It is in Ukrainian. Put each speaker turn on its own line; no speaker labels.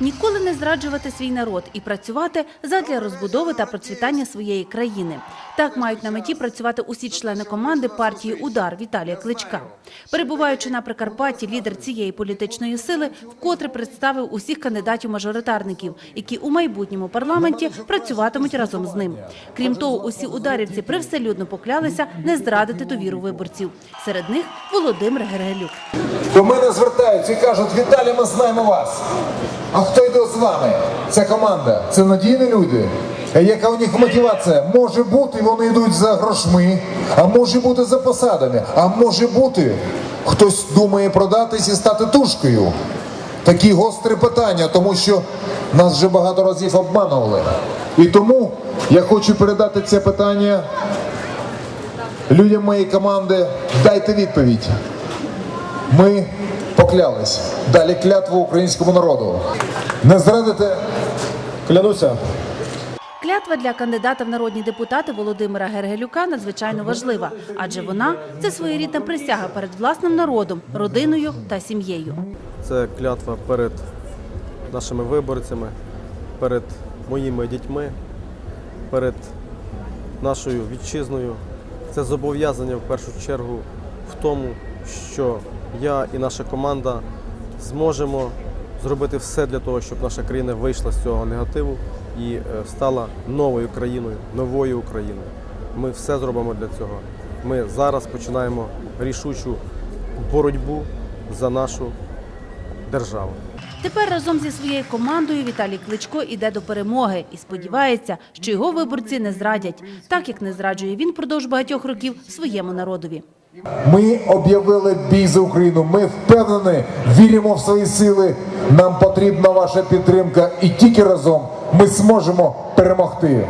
ніколи не зраджувати свій народ і працювати задля розбудови та процвітання своєї країни. Так мають на меті працювати усі члени команди партії Удар Віталія Кличка. Перебуваючи на Прикарпатті, лідер цієї політичної сили вкотре представив усіх кандидатів-мажоритарників, які у майбутньому парламенті працюватимуть разом з ним. Крім того, усі ударівці привселюдно поклялися не зрадити довіру виборців. Серед них Володимир Гергелюк.
До мене звертаються і кажуть, Віталій, ми знаємо вас. А хто йде з вами? Ця команда. Це надійні люди. Яка у них мотивація? Може бути, вони йдуть за грошми, а може бути за посадами, а може бути, хтось думає продатись і стати тушкою. Такі гострі питання, тому що нас вже багато разів обманували. І тому я хочу передати це питання людям моєї команди. Дайте відповідь. Ми поклялись. Далі клятву українському народу. Не зрадите. Клянуся.
Клятва для кандидата в народні депутати Володимира Гергелюка надзвичайно важлива, адже вона це своєрідна присяга перед власним народом, родиною та сім'єю.
Це клятва перед нашими виборцями, перед моїми дітьми, перед нашою вітчизною. Це зобов'язання в першу чергу в тому, що я і наша команда зможемо зробити все для того, щоб наша країна вийшла з цього негативу і е, стала новою країною, новою Україною. Ми все зробимо для цього. Ми зараз починаємо рішучу боротьбу за нашу державу.
Тепер разом зі своєю командою Віталій Кличко іде до перемоги і сподівається, що його виборці не зрадять, так як не зраджує він впродовж багатьох років своєму народові.
Ми об'явили бій за Україну. Ми впевнені, віримо в свої сили. Нам потрібна ваша підтримка, і тільки разом ми зможемо перемогти.